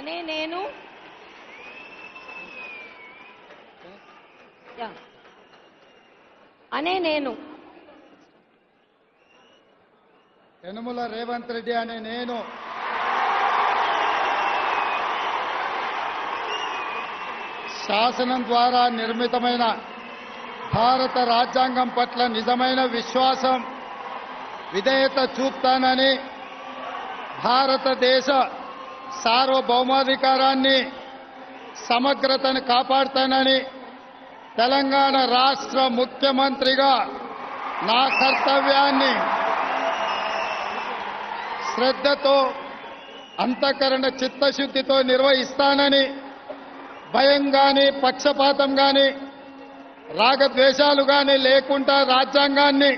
అనే నేను. అనే నేను. యనుమల రేవంత్ రెడ్డి అనే నేను. శాసనం ద్వారా నిర్మితమైన భారత రాజ్యాంగం పట్ల నిజమైన విశ్వాసం విధేయత చూపుతానని భారతదేశ సార్వభౌమాధికారాన్ని సమగ్రతను కాపాడుతానని తెలంగాణ రాష్ట్ర ముఖ్యమంత్రిగా నా కర్తవ్యాన్ని శ్రద్ధతో అంతఃకరణ చిత్తశుద్ధితో నిర్వహిస్తానని భయం కానీ పక్షపాతం కానీ రాగద్వేషాలు కానీ లేకుండా రాజ్యాంగాన్ని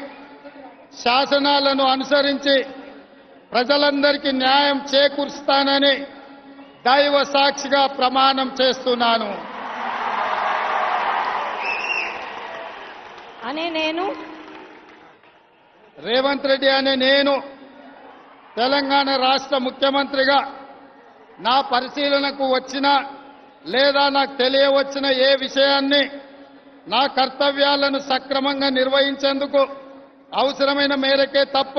శాసనాలను అనుసరించి ప్రజలందరికీ న్యాయం చేకూరుస్తానని దైవ సాక్షిగా ప్రమాణం చేస్తున్నాను. అనే నేను రేవంత్ రెడ్డి అనే నేను తెలంగాణ రాష్ట్ర ముఖ్యమంత్రిగా నా పరిశీలనకు వచ్చిన లేదా నాకు తెలియవచ్చిన ఏ విషయాన్ని నా కర్తవ్యాలను సక్రమంగా నిర్వహించేందుకు అవసరమైన మేరకే తప్ప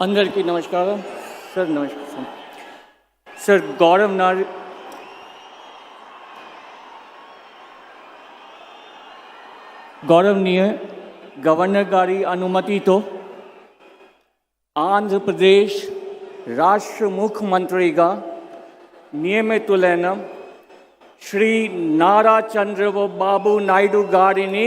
అందరికీ నమస్కారం సార్ నమస్కారం సార్ గౌరవ్ నార్ గౌరవనీయ గవర్నర్ గారి అనుమతితో ఆంధ్రప్రదేశ్ రాష్ట్ర ముఖ్యమంత్రిగా నియమితులైన శ్రీ నారా చంద్రబాబు నాయుడు గారిని